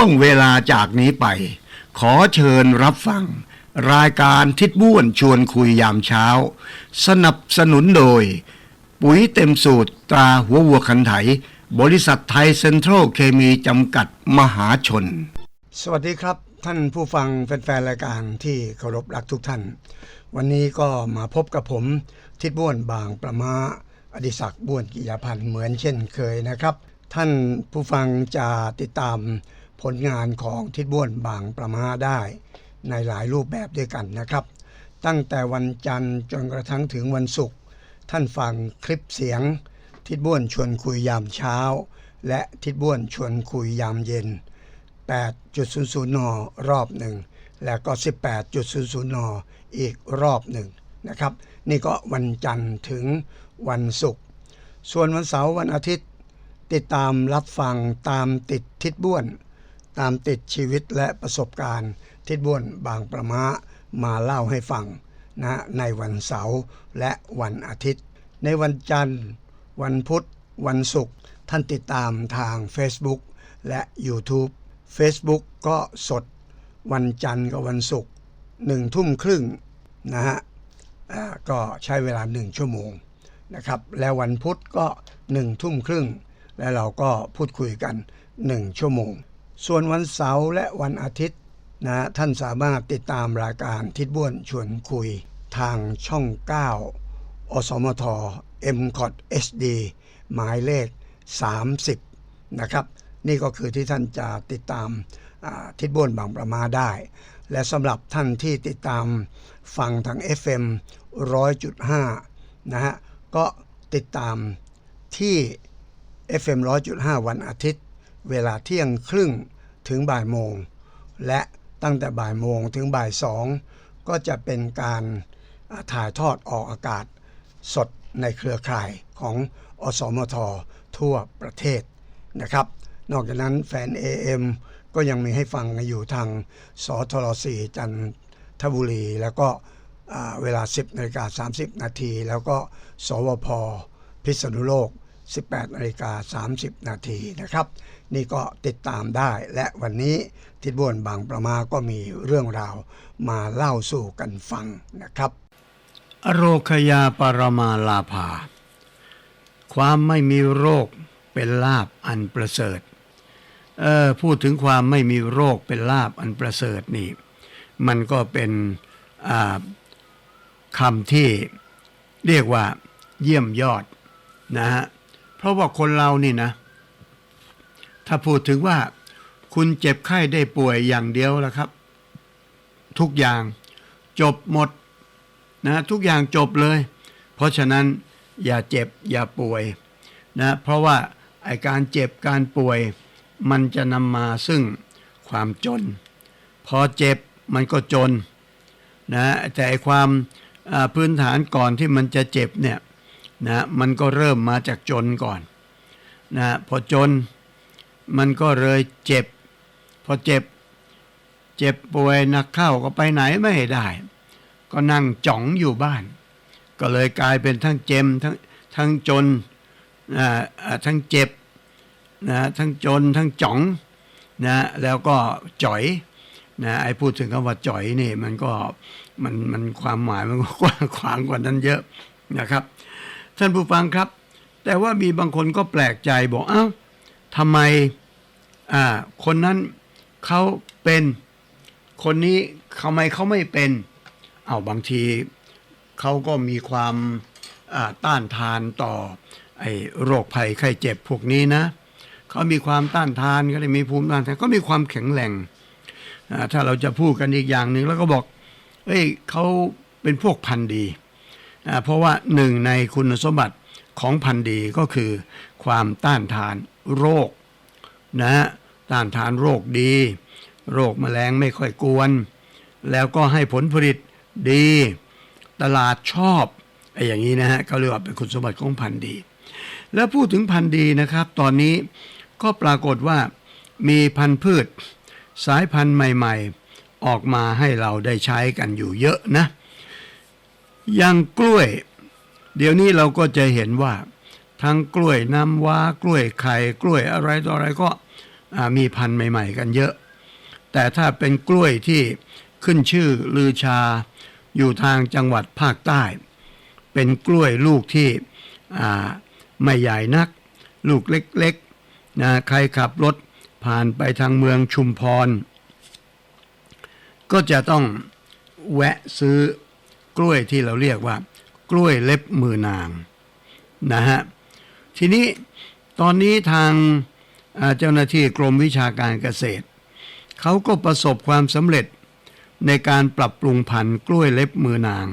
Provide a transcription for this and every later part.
ช่วงเวลาจากนี้ไป ขอเชิญรับฟัง รายการทิศบ้วนชวนคุยยามเช้า สนับสนุนโดย ปุ๋ยเต็มสูตรตราหัววัวคันไถ บริษัทไทยเซ็นทรัลเคมีจำกัดมหาชน สวัสดีครับท่านผู้ฟังแฟนๆรายการที่เคารพรักทุกท่าน วันนี้ก็มาพบกับผม ทิศบ้วนบางประมาอดิศักดิ์บ้วนกิยาพันธ์เหมือนเช่นเคยนะครับ ท่านผู้ฟังจะติดตาม ผลงานของทิศบ้วนบางประมาได้ในหลายรูปแบบด้วยกันนะครับ ตั้งแต่วันจันทร์จนกระทั่งถึงวันศุกร์ท่านฟังคลิปเสียง ทิศบ้วนชวนคุยยามเช้า และทิศบ้วนชวนคุยยามเย็น 8.00นรอบหนึ่งแล้วก็ 18.00นอีกรอบหนึ่งนะครับ นี่ก็วันจันทร์ถึงวันศุกร์ส่วนวันเสาร์วันอาทิตย์ ติดตามรับฟังตามติดทิศบ้วน ตามติดชีวิตและประสบการณ์ ทิศบ้วนบางประมามาเล่าให้ฟังนะในวันเสาร์และวันอาทิตย์ ในวันจันทร์ วันพุธ วันศุกร์ท่านติดตามทาง Facebook และ YouTube Facebook ก็สด วันจันทร์กับวันศุกร์หนึ่งทุ่มครึ่งนะฮะก็ใช้เวลาหนึ่งชั่วโมงนะครับแล้ววันพุธก็หนึ่งทุ่มครึ่ง และเราก็พูดคุยกันหนึ่งชั่วโมง ส่วนวันเสาร์และวันอาทิตย์นะท่านสามารถติดตามรายการทิศบ้วนชวนคุยทางช่อง 9 อสมท m c o t HD หมายเลข 30 นะครับ นี่ก็คือที่ท่านจะติดตามทิศบ้วนบางประมาได้ และสำหรับท่านที่ติดตามฟังทาง FM 100.5 นะฮะ ก็ติดตามที่ FM 100.5 วันอาทิตย์ เวลาเที่ยงครึ่งถึงบ่ายโมง และตั้งแต่บ่ายโมงถึงบ่ายสองก็จะเป็นการถ่ายทอดออกอากาศสดในเครือข่ายของอสมททั่วประเทศนะครับ นอกจากนั้นแฟน AM ก็ยังมีให้ฟังอยู่ทางสทร4จันทบุรี แล้วก็เวลา 10นาฬิกา30 นาที แล้วก็สวพพิษณุโลก 18นาฬิกา30 นาทีนะครับ นี่ก็ติดตามได้และวันนี้ทิศบวนบางประมาก็มีเรื่องราวมาเล่าสู่กันฟังนะครับ อโรคยาปรมาลาภา ความไม่มีโรคเป็นลาบอันประเสริฐเออพูดถึงความไม่มีโรคเป็นลาบอันประเสริฐนี่ มันก็เป็นคำที่เรียกว่าเยี่ยมยอดนะฮะ เพราะว่าคนเรานี่นะ ถ้าพูดถึงว่า คุณเจ็บไข้ได้ป่วยอย่างเดียวแล้วครับ ทุกอย่างจบหมดนะทุกอย่างจบเลย เพราะฉะนั้นอย่าเจ็บอย่าป่วยนะเพราะว่าไอการเจ็บการป่วย มันจะนำมาซึ่งความจน พอเจ็บมันก็จนนะแต่ความพื้นฐานก่อนที่มันจะเจ็บเนี่ย นะมันก็เริ่มมาจากจนก่อนนะพอจนมันก็เลยเจ็บ พอเจ็บ เจ็บป่วยหนักเข้าก็ไปไหนไม่ได้ ก็นั่งจ่องอยู่บ้าน ก็เลยกลายเป็นทั้งเจ็มทั้งทั้งจนอ่าอ่าทั้งเจ็บนะทั้งจนทั้งจ่องนะแล้วก็จ่อยนะไอ้พูดถึงคำว่าจ่อยนี่มันก็มันมันความหมายมันก็กว้างขวางกว่านั้นเยอะนะครับ ท่านผู้ฟังครับ แต่ว่ามีบางคนก็แปลกใจบอกเอ้าทำไมอ่าคนนั้นเขาเป็น คนนี้ทำไมเขาไม่เป็นเอาบางทีเขาก็มีความต้านทานต่อไอ้โรคภัยไข้เจ็บพวกนี้นะเขามีความต้านทานก็เลยมีภูมิต้านทานก็มีความแข็งแรงถ้าเราจะพูดกันอีกอย่างหนึ่งแล้วก็บอกเอ้ยเขาเป็นพวกพันธุ์ดี เพราะว่าหนึ่งในคุณสมบัติของพันธุ์ดีก็คือ ความต้านทานโรคนะฮะต้านทานโรคดี โรคแมลงไม่ค่อยกวน แล้วก็ให้ผลผลิตดี ตลาดชอบไอ้อย่างนี้นะฮะเขาเรียกว่าเป็นคุณสมบัติของพันธุ์ดี แล้วพูดถึงพันธุ์ดีนะครับ ตอนนี้ก็ปรากฏว่ามีพันธุ์พืช สายพันธุ์ใหม่ ๆ ออกมาให้เราได้ใช้กันอยู่เยอะนะ อย่างกล้วย เดี๋ยวนี้เราก็จะเห็นว่า ทั้งกล้วยน้ำว้ากล้วยไข่กล้วยอะไรต่ออะไรก็มีพันธุ์ใหม่ ๆ กันเยอะ แต่ถ้าเป็นกล้วยที่ขึ้นชื่อลือชา อยู่ทางจังหวัดภาคใต้ เป็นกล้วยลูกที่ไม่ใหญ่นัก ลูกเล็กๆนะใครขับรถผ่านไปทางเมืองชุมพร ก็จะต้องแวะซื้อ กล้วยที่เราเรียกว่า กล้วยเล็บมือนางนะฮะทีนี้ตอนนี้ทางเจ้าหน้าที่กรมวิชาการเกษตรเขาก็ประสบความสำเร็จในการปรับปรุงพันธุ์กล้วยเล็บมือนาง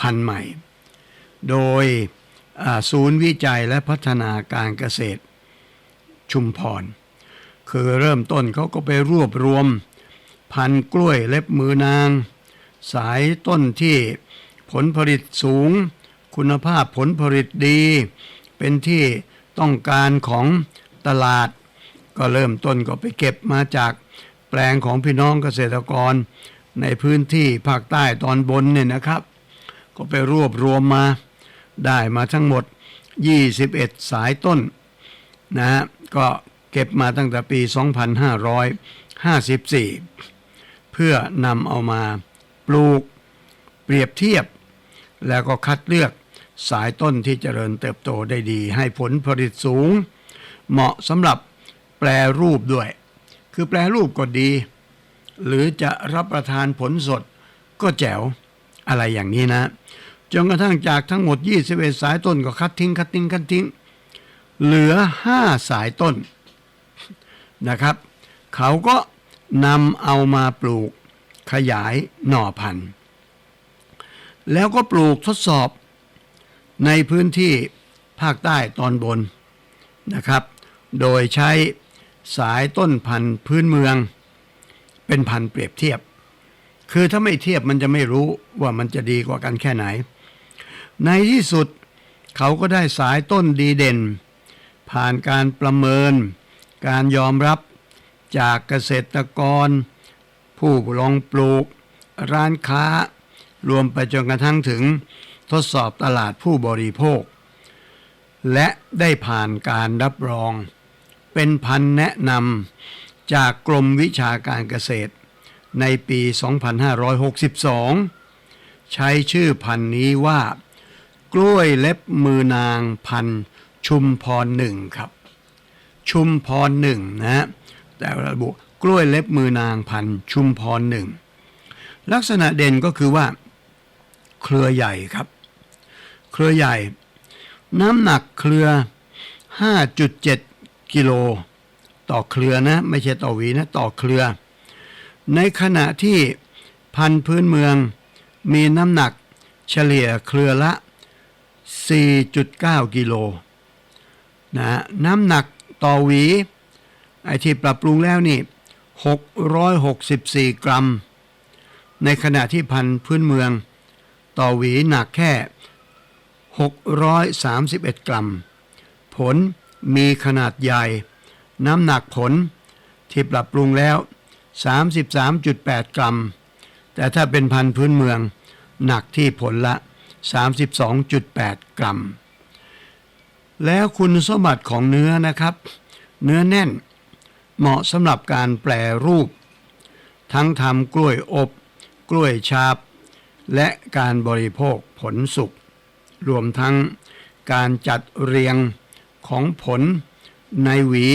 พันธุ์ใหม่ โดยศูนย์วิจัยและพัฒนาการเกษตรชุมพร คือเริ่มต้นเขาก็ไปรวบรวม พันธุ์กล้วยเล็บมือนาง สายต้นที่ ผลผลิตสูง คุณภาพผลผลิตดี เป็นที่ต้องการของตลาด ก็เริ่มต้นก็ไปเก็บมาจากแปลงของพี่น้องเกษตรกร ในพื้นที่ภาคใต้ตอนบนเนี่ยนะครับ ก็ไปรวบรวมมาได้มาทั้งหมด 21 สายต้นนะฮะก็เก็บมาตั้งแต่ปี 2554 เพื่อนำเอามาปลูกเปรียบเทียบ แล้วก็คัดเลือกสายต้นที่เจริญเติบโตได้ดี ให้ผลผลิตสูง เหมาะสำหรับแปรรูปด้วย คือแปรรูปก็ดี หรือจะรับประทานผลสดก็แจ๋วอะไรอย่างนี้นะ จนกระทั่งจากทั้งหมด 21 สายต้นก็คัดทิ้งคัดทิ้งคัดทิ้ง เหลือ 5 สายต้นนะครับ เขาก็นำเอามาปลูกขยายหน่อพันธุ์ แล้วก็ปลูกทดสอบในพื้นที่ภาคใต้ตอนบนนะครับ โดยใช้สายต้นพันธุ์พื้นเมือง เป็นพันธุ์เปรียบเทียบ คือถ้าไม่เทียบมันจะไม่รู้ว่ามันจะดีกว่ากันแค่ไหน ในที่สุดเขาก็ได้สายต้นดีเด่น ผ่านการประเมิน การยอมรับจากเกษตรกร ผู้ลองปลูก ร้านค้า รวมไปจนกระทั่งถึงทดสอบตลาดผู้บริโภค และได้ผ่านการรับรอง เป็นพันแนะนำจากกรมวิชาการเกษตร ในปี 2562 ใช้ชื่อพันนี้ว่า กล้วยเล็บมือนางพันชุมพรหนึ่งครับ ชุมพรหนึ่งนะแต่ระบุกล้วยเล็บมือนางพันชุมพรหนึ่งลักษณะเด่นก็คือว่า เครือใหญ่ครับ เครือใหญ่ น้ำหนักเครือ 5.7 กิโล ต่อเครือนะ ไม่ใช่ต่อหวีนะ ต่อเครือ ในขณะที่พันธุ์พื้นเมืองมีน้ำหนักเฉลี่ยเครือละ 4.9 กิโลนะน้ำหนักต่อหวี ไอที่ปรับปรุงแล้วนี่ 664 กรัม ในขณะที่พันธุ์พื้นเมือง ต่อหวีหนักแค่ 631 กรัม ผลมีขนาดใหญ่ น้ำหนักผลที่ปรับปรุงแล้ว 33.8 กรัม แต่ถ้าเป็นพันธุ์พื้นเมือง หนักที่ผลละ 32.8 กรัม แล้วคุณสมบัติของเนื้อนะครับ เนื้อแน่น เหมาะสำหรับการแปรรูป ทั้งทำกล้วยอบ กล้วยชาบ และการบริโภคผลสุกรวมทั้งการจัดเรียงของผลในหวี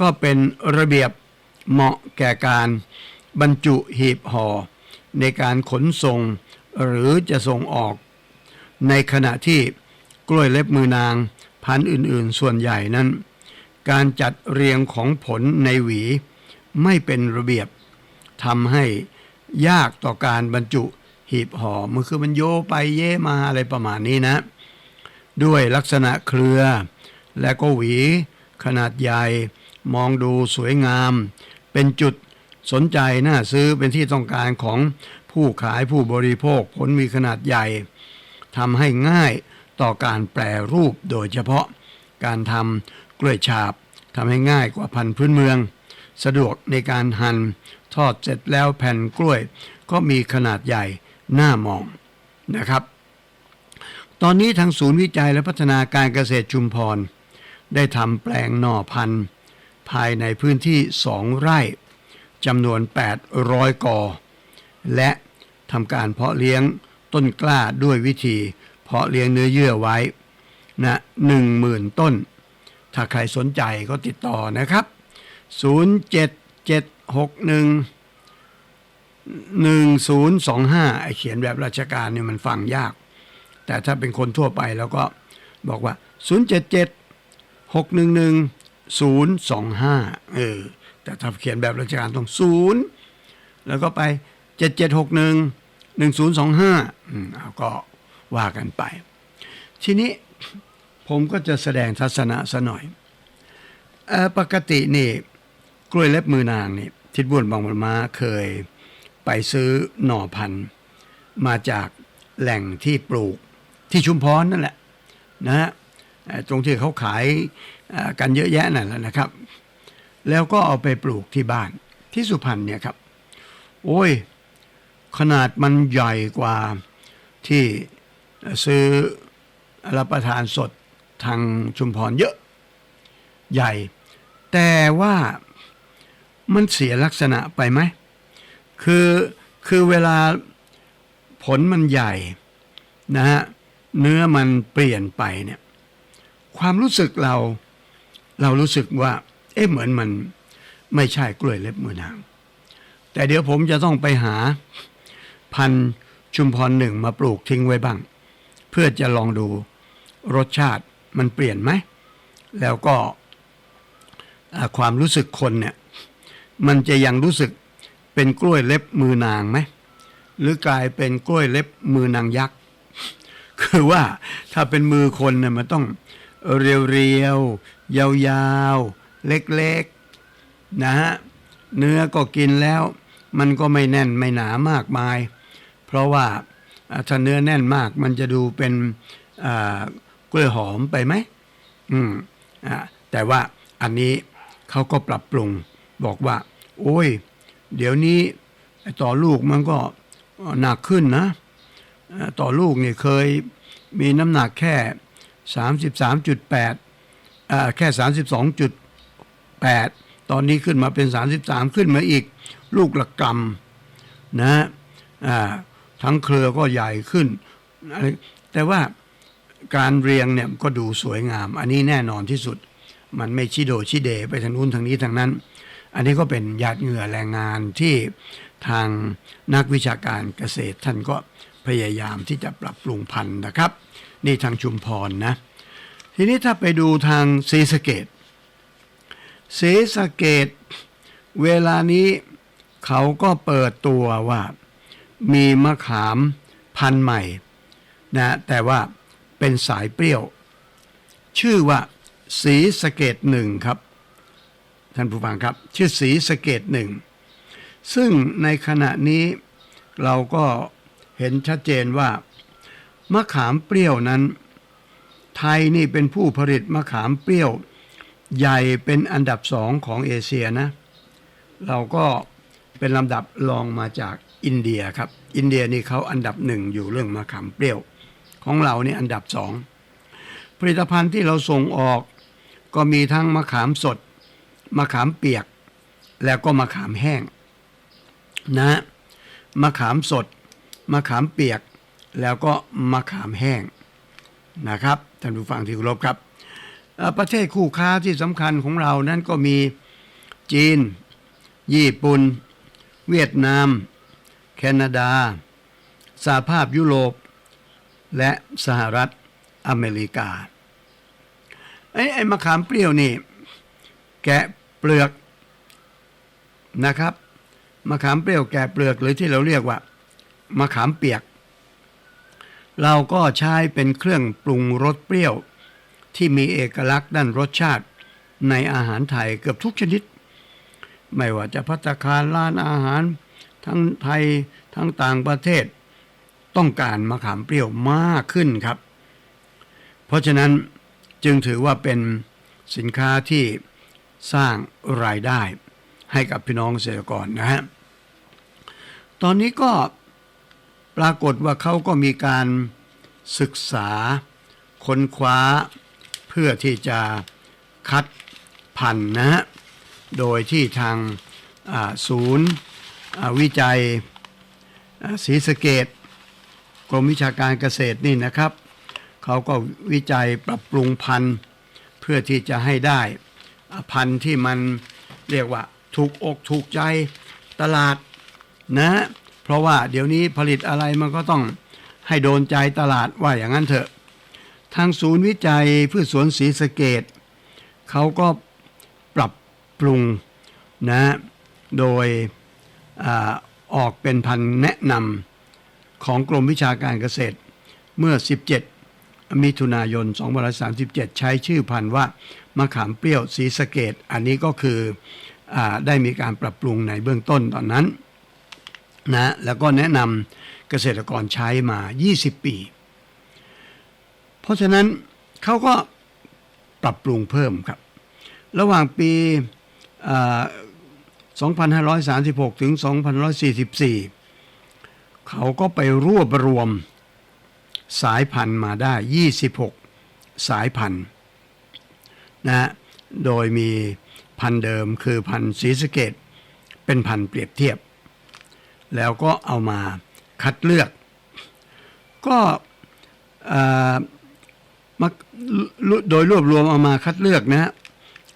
ก็เป็นระเบียบเหมาะแก่การบรรจุหีบห่อ ในการขนส่งหรือจะส่งออก ในขณะที่กล้วยเล็บมือนางพันธุ์อื่นๆ ส่วนใหญ่นั้น การจัดเรียงของผลในหวี ไม่เป็นระเบียบทำให้ยากต่อการบรรจุ หีบห่อมันคือมันโยไปเย่มาอะไรประมาณนี้นะ ด้วยลักษณะเครือ และก็หวี ขนาดใหญ่ มองดูสวยงาม เป็นจุดสนใจน่าซื้อเป็นที่ต้องการของผู้ขายผู้บริโภคผลมีขนาดใหญ่ทำให้ง่ายต่อการแปรรูปโดยเฉพาะการทำกล้วยฉาบทำให้ง่ายกว่าพันธุ์พื้นเมือง สะดวกในการหั่นทอดเสร็จแล้วแผ่นกล้วย ก็มีขนาดใหญ่ หน่ามองนะครับ ตอนนี้ทางศูนย์วิจัยและพัฒนาการเกษตรชุมพร ได้ทำแปลงหน่อพันธุ์ ภายในพื้นที่ 2 ไร่จำนวน 800 กอ และทำการเพาะเลี้ยงต้นกล้าด้วยวิธี เพาะเลี้ยงเนื้อเยื่อไว้นะ10,000ต้น ถ้าใครสนใจก็ติดต่อนะครับ 07761 1025ไอเขียนแบบราชการเนี่ยมันฟังยาก แต่ถ้าเป็นคนทั่วไปแล้วก็บอกว่า077 611 025เจ็ดหกหนึ่งหนึ่งศูนย์สองห้าเออแต่ถ้าเขียนแบบราชการต้อง0แล้วก็ไป7761 1025อืมเอาก็ว่ากันไป ทีนี้ผมก็จะแสดงทัศนะซะหน่อยเออปกตินี่กล้วยเล็บมือนางนี่ทิดบุญบางบุญมาเคย ไปซื้อหน่อพันธุ์ มาจากแหล่งที่ปลูกที่ชุมพรนั่นแหละนะฮะตรงที่เขาขายกันเยอะแยะนั่นแหละนะครับ แล้วก็เอาไปปลูกที่บ้านที่สุพรรณเนี่ยครับ โอ้ย ขนาดมันใหญ่กว่าที่ซื้อรับประทานสดทางชุมพรเยอะใหญ่ แต่ว่ามันเสียลักษณะไปไหม คือคือเวลาผลมันใหญ่นะฮะเนื้อมันเปลี่ยนไปเนี่ยความรู้สึกเราเรารู้สึกว่า เอ๊ะเหมือนมันไม่ใช่กล้วยเล็บมือนางแต่เดี๋ยวผมจะต้องไปหาพันธุ์ชุมพรหนึ่งมาปลูกทิ้งไว้บ้าง เพื่อจะลองดูรสชาติมันเปลี่ยนไหม แล้วก็ความรู้สึกคนเนี่ย มันจะยังรู้สึก เป็นกล้วยเล็บมือนางไหมหรือกลายเป็นกล้วยเล็บมือนางยักษ์คือว่าถ้าเป็นมือคนเนี่ยมันต้องเรียวๆยาวๆ เล็กๆนะฮะเนื้อก็กินแล้ว มันก็ไม่แน่นไม่หนามากมาย เพราะว่าถ้าเนื้อแน่นมากมันจะดูเป็นกล้วยหอมไปไหมอืมอ่าแต่ว่าอันนี้เขาก็ปรับปรุงบอกว่า โอ้ย เดี๋ยวนี้ต่อลูกมันก็หนักขึ้นนะ ต่อลูกนี่เคยมีน้ำหนักแค่ 33.8อ่าแค่ 32.8 ตอนนี้ขึ้นมาเป็น 33 ขึ้นมาอีกลูกละกรัมนะฮะทั้งเครือก็ใหญ่ขึ้น แต่ว่าการเรียงเนี่ยก็ดูสวยงาม อันนี้แน่นอนที่สุด มันไม่ชิโดชิเดไปทางนู้นทางนี้ทางนั้น อันนี้ก็เป็นหยาดเหงื่อแรงงานที่ทางนักวิชาการเกษตรท่านก็พยายามที่จะปรับปรุงพันธุ์นะครับ นี่ทางชุมพรนะ ทีนี้ถ้าไปดูทางศรีสะเกดศรีสะเกดเวลานี้เขาก็เปิดตัวว่ามีมะขามพันธุ์ใหม่นะแต่ว่าเป็นสายเปรี้ยว ชื่อว่าสีสะเกตหนึ่งครับ ท่านผู้ฟังครับ ชื่อสีสเกตหนึ่งซึ่งในขณะนี้เราก็เห็นชัดเจนว่ามะขามเปรี้ยวนั้น ไทยนี่เป็นผู้ผลิตมะขามเปรี้ยว ใหญ่เป็นอันดับสองของเอเชียนะ เราก็เป็นลำดับรองมาจากอินเดียครับ อินเดียนี่เขาอันดับหนึ่งอยู่เรื่องมะขามเปรี้ยว ของเรานี่อันดับสองผลิตภัณฑ์ที่เราส่งออกก็มีทั้งมะขามสด มะขามเปียก แล้วก็มะขามแห้งนะมะขามสดมะขามเปียก แล้วก็มะขามแห้งนะครับท่านผู้ฟังที่เคารพครับ ประเทศคู่ค้าที่สำคัญของเรานั้นก็มีจีน ญี่ปุ่น เวียดนาม แคนาดาสหภาพยุโรป และสหรัฐอเมริกาไอ้ไอ้มะขามเปรี้ยวนี่ แกะเปลือกนะครับมะขามเปรี้ยวแกะเปลือกหรือที่เราเรียกว่ามะขามเปียก เราก็ใช้เป็นเครื่องปรุงรสเปรี้ยวที่มีเอกลักษณ์ด้านรสชาติในอาหารไทยเกือบทุกชนิด ไม่ว่าจะพัตตาคารร้านอาหาร ทั้งไทยทั้งต่างประเทศ ต้องการมะขามเปรี้ยวมากขึ้นครับ เพราะฉะนั้นจึงถือว่าเป็นสินค้าที่ สร้างรายได้ให้กับพี่น้องเกษตรกรนะฮะ ตอนนี้ก็ปรากฏว่าเขาก็มีการศึกษาค้นคว้าเพื่อที่จะคัดพันธุ์นะฮะ โดยที่ทางศูนย์วิจัยศรีสะเกดกรมวิชาการเกษตรนี่นะครับ เขาก็วิจัยปรับปรุงพันธุ์เพื่อที่จะให้ได้ พันธุ์ที่มันเรียกว่าถูกอกถูกใจตลาดนะ เพราะว่าเดี๋ยวนี้ผลิตอะไรมันก็ต้องให้โดนใจตลาดว่าอย่างนั้นเถอะ ทางศูนย์วิจัยพืชสวนศรีสะเกดเขาก็ปรับปรุงนะโดยอออกเป็นพันธุ์แนะนำของกรมวิชาการเกษตรเมื่อ 17 มิถุนายน 2537 ใช้ชื่อพันธุ์ว่า มะขามเปรี้ยวศรีสะเกดอันนี้ก็คืออได้มีการปรับปรุงในเบื้องต้นตอนนั้นนะแล้วก็แนะนำเกษตรกรใช้มา 20 ปี เพราะฉะนั้นเขาก็ปรับปรุงเพิ่มครับ ระหว่างปี 2536 ถึง 2544 เขาก็ไปรวบรวมสายพันธุ์มาได้ 26 สายพันธุ์ นะฮะโดยมีพันธุ์เดิมคือพันธุ์ศรีสเกดเป็นพันธุ์เปรียบเทียบ แล้วก็เอามาคัดเลือก ก็อ่าโดยรวบรวมเอามาคัดเลือกนะฮะ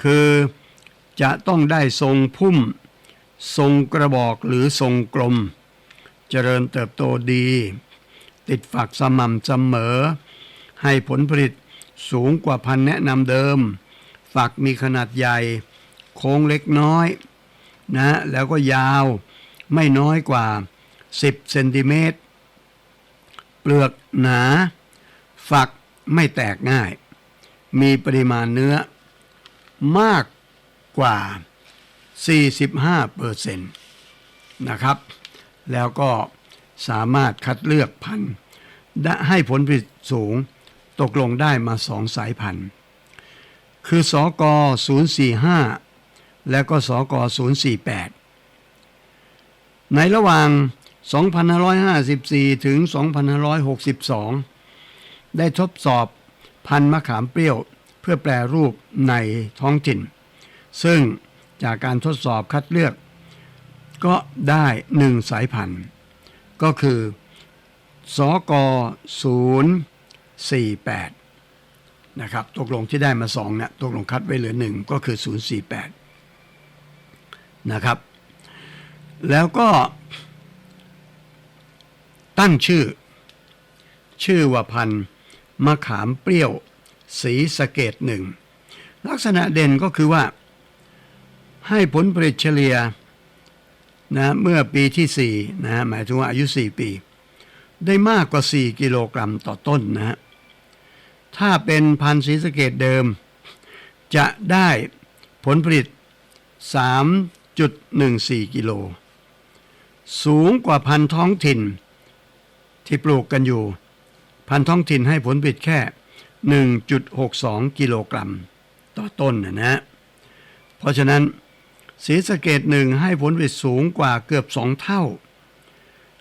คือจะต้องได้ทรงพุ่ม ทรงกระบอกหรือทรงกลม เจริญเติบโตดี ติดฝักสม่ำเสมอ ให้ผลผลิตสูงกว่าพันธุ์แนะนำเดิม ฝักมีขนาดใหญ่ โค้งเล็กน้อยนะแล้วก็ยาวไม่น้อยกว่า 10เซนติเมตร เปลือกหนา ฝักไม่แตกง่าย มีปริมาณเนื้อมากกว่า 45เปอร์เซ็นต์นะครับ แล้วก็สามารถคัดเลือกพันธุ์ได้ให้ผลผลิตสูงตกลงได้มาสองสายพันธุ์ คือสก045 และก็สก048 ในระหว่าง 2554 ถึง 2562 ได้ทดสอบพันธุ์มะขามเปรี้ยวเพื่อแปรรูปในท้องถิ่น ซึ่งจากการทดสอบคัดเลือก ก็ได้หนึ่งสายพันธุ์ ก็คือสก048 นะครับตกลงที่ได้มาสองเนี่ยตกลงคัดไว้เหลือหนึ่งก็คือ 048 นะครับ แล้วก็ตั้งชื่อ ชื่อว่าพันธุ์มะขามเปรี้ยว สีสะเกตหนึ่งลักษณะเด่นก็คือว่า ให้ผลผลิตเฉลี่ยนะเมื่อปีที่4นะหมายถึงว่าอายุ 4 ปี ได้มากกว่า 4 กิโลกรัมต่อต้นนะฮะ ถ้าเป็นพันธุ์สีสะเกตเดิม จะได้ผลผลิต 3.14 กิโล สูงกว่าพันธุ์ท้องถิ่น ที่ปลูกกันอยู่ พันธุ์ท้องถิ่นให้ผลผลิตแค่ 1.62 กิโลกรัม ต่อต้นนะนะ เพราะฉะนั้นสีสะเกตหนึ่งให้ผลผลิตสูงกว่าเกือบ 2 เท่า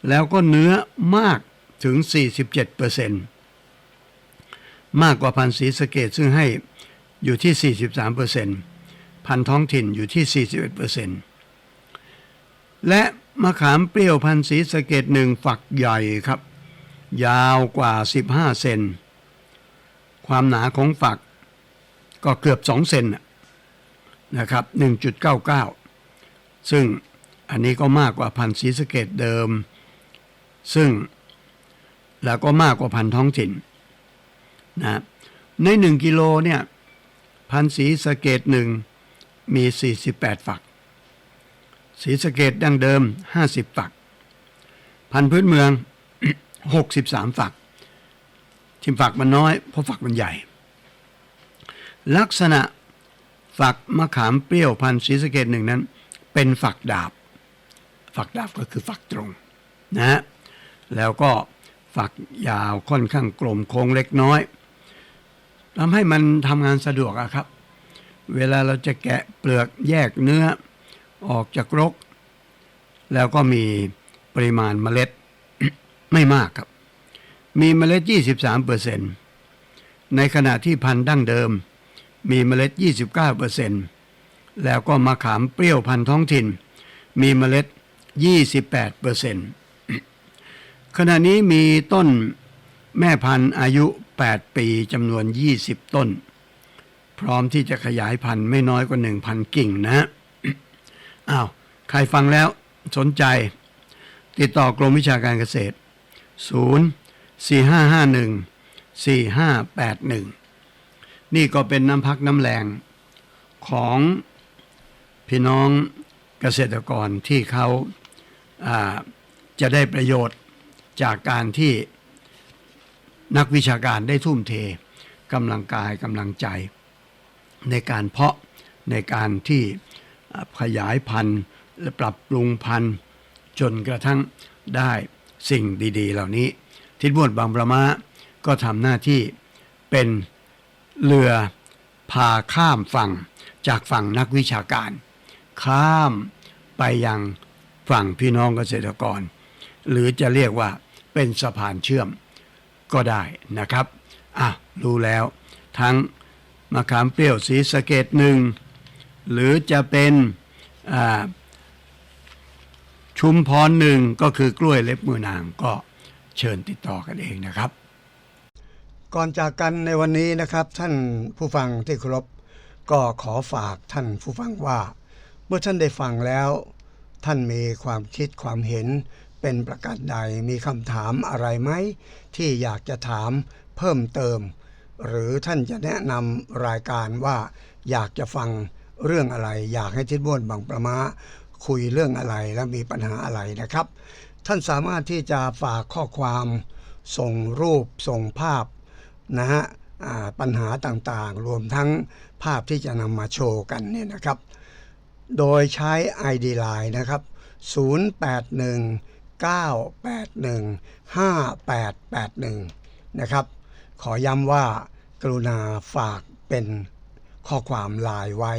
แล้วก็เนื้อมากถึง 47% มากกว่าพันธุ์สีสะเกตซึ่งให้อยู่ที่ 43%พันธุ์ท้องถิ่นอยู่ที่ 41%และมะขามเปรี้ยวพันธุ์สีสะเกตหนึ่งฝักใหญ่ครับ ยาวกว่า 15 เซนความหนาของฝักก็เกือบ 2 เซนนะนะครับ 1.99 ซึ่งอันนี้ก็มากกว่าพันธุ์สีสะเกตเดิม ซึ่งแล้วก็มากกว่าพันธุ์ท้องถิ่น นะใน 1 กิโลเนี่ยพันธุ์สีสะเกตหนึ่งมี 48 ฝัก สีสะเกตดั้งเดิม 50 ฝัก พันธุ์พื้นเมือง 63 ฝักที่ฝักมันน้อย เพราะฝักมันใหญ่ ลักษณะฝักมะขามเปรี้ยวพันธุ์สีสะเกดหนึ่งนั้น เป็นฝักดาบ ฝักดาบก็คือฝักตรงนะแล้วก็ฝักยาวค่อนข้างกลมโค้งเล็กน้อย ทำให้มันทำงานสะดวกอะครับ เวลาเราจะแกะเปลือกแยกเนื้อออกจากรก แล้วก็มีปริมาณเมล็ดไม่มากครับ มีเมล็ด 23เปอร์เซ็นต์ในขณะที่พันธุ์ดั้งเดิม มีเมล็ด 29เปอร์เซ็นต์แล้วก็มะขามเปรี้ยวพันธุ์ท้องถิ่น มีเมล็ด 28เปอร์เซ็นต์ขณะนี้มีต้นแม่พันธุ์อายุ 8 ปีจำนวน 20 ต้น พร้อมที่จะขยายพันธุ์ไม่น้อยกว่า 1,000 กิ่งนะอ้าวใครฟังแล้วสนใจ ติดต่อกรมวิชาการเกษตร 0 4 5 5 1 4 5 8 1 นี่ก็เป็นน้ำพักน้ำแรงของพี่น้องเกษตรกรที่เขาาจะได้ประโยชน์จากการที่ นักวิชาการได้ทุ่มเทกำลังกายกำลังใจ ในการเพาะในการที่ขยายพันธุ์และปรับปรุงพันธุ์ จนกระทั่งได้สิ่งดี ๆ เหล่านี้ ทิศบวชบางประมาก็ทำหน้าที่เป็นเรือพาข้ามฝั่งจากฝั่งนักวิชาการ ข้ามไปยังฝั่งพี่น้องเกษตรกร หรือจะเรียกว่าเป็นสะพานเชื่อม ก็ได้นะครับอะรู้แล้ว ทั้งมะขามเปรี้ยวสีสะเกตหนึ่งหรือจะเป็นชุมพรหนึ่งก็คือกล้วยเล็บมือนางก็เชิญติดต่อกันเองนะครับ ก่อนจากกันในวันนี้นะครับ ท่านผู้ฟังที่เคารพก็ขอฝากท่านผู้ฟังว่า เมื่อท่านได้ฟังแล้ว ท่านมีความคิดความเห็น เป็นประการใดมีคำถามอะไรไหมที่อยากจะถามเพิ่มเติม หรือท่านจะแนะนำรายการว่าอยากจะฟังเรื่องอะไร อยากให้ทิศบ้วนบางประมาคุยเรื่องอะไรและมีปัญหาอะไรนะครับ ท่านสามารถที่จะฝากข้อความส่งรูปส่งภาพนะฮะปัญหาต่างๆ รวมทั้งภาพที่จะนำมาโชว์กันเนี่ยนะครับ โดยใช้ ID Line นะครับ 0819815881 นะครับ ขอย้ำว่ากรุณาฝากเป็นข้อความไลน์ไว้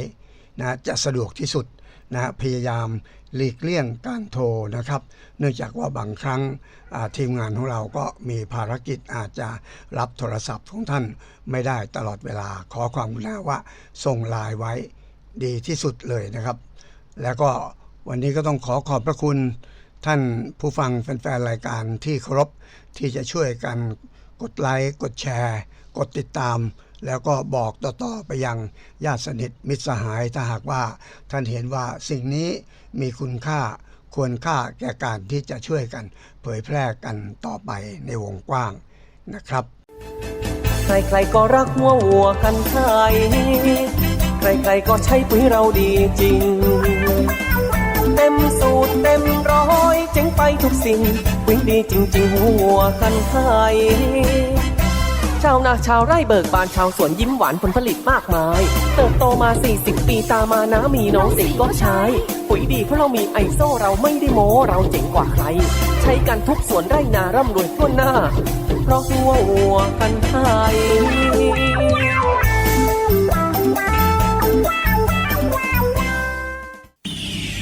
นะจะสะดวกที่สุดนะพยายามหลีกเลี่ยงการโทรนะครับ เนื่องจากว่าบางครั้งทีมงานของเราก็มีภารกิจอาจจะรับโทรศัพท์ของท่านไม่ได้ตลอดเวลาขอความกรุณาว่าส่งไลน์ไว้ดีที่สุดเลยนะครับ แล้วก็วันนี้ก็ต้องขอขอบพระคุณ ท่านผู้ฟังแฟนๆรายการที่เคารพที่จะช่วยกันกดไลค์กดแชร์ กดติดตาม แล้วก็บอกต่อๆไปยังญาติสนิทมิตรสหายถ้าหากว่าท่านเห็นว่าสิ่งนี้มีคุณค่าควรค่าแก่การที่จะช่วยกัน เผยแพร่กันต่อไปในวงกว้างนะครับ ใครๆก็รักหัววัวกันไทยใครๆก็ใช้ปุ๋ยเราดีจริง เต็มสูตรเต็มร้อยเจ๋งไปทุกสิ่งปุ๋ยดีจริง ๆ หัววัวกันไทยชาวนาชาวไร่เบิกบานชาวสวนยิ้มหวานผลผลิตมากมาย เติบโตมา 40 ปีตามานะมีน้องสิก็ใช้ ปุ๋ยดีเพราะเรามีไอโซเราไม่ได้โม้เราเจ๋งกว่าใคร ใช้กันทุกสวนไร่นาร่ำรวยทั่วหน้า เพราะหัววัวกันไทย